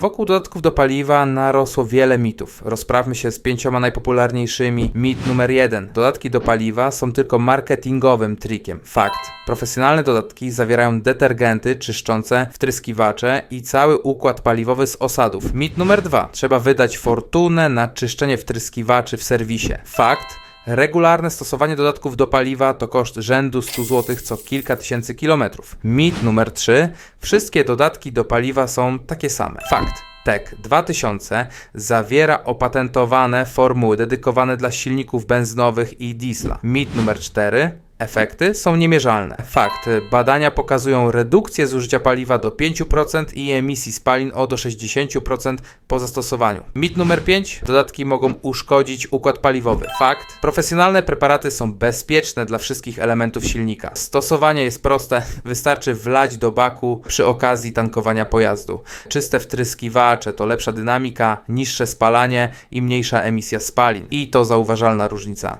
Wokół dodatków do paliwa narosło wiele mitów. Rozprawmy się z pięcioma najpopularniejszymi. Mit numer jeden. Dodatki do paliwa są tylko marketingowym trikiem. Fakt. Profesjonalne dodatki zawierają detergenty, czyszczące, wtryskiwacze i cały układ paliwowy z osadów. Mit numer dwa. Trzeba wydać fortunę na czyszczenie wtryskiwaczy w serwisie. Fakt. Regularne stosowanie dodatków do paliwa to koszt rzędu 100 zł co kilka tysięcy kilometrów. Mit numer 3. Wszystkie dodatki do paliwa są takie same. Fakt. TEK 2000 zawiera opatentowane formuły dedykowane dla silników benzynowych i diesla. Mit numer 4. Efekty są niemierzalne. Fakt. Badania pokazują redukcję zużycia paliwa do 5% i emisji spalin o do 60% po zastosowaniu. Mit numer 5. Dodatki mogą uszkodzić układ paliwowy. Fakt. Profesjonalne preparaty są bezpieczne dla wszystkich elementów silnika. Stosowanie jest proste. Wystarczy wlać do baku przy okazji tankowania pojazdu. Czyste wtryskiwacze to lepsza dynamika, niższe spalanie i mniejsza emisja spalin. I to zauważalna różnica.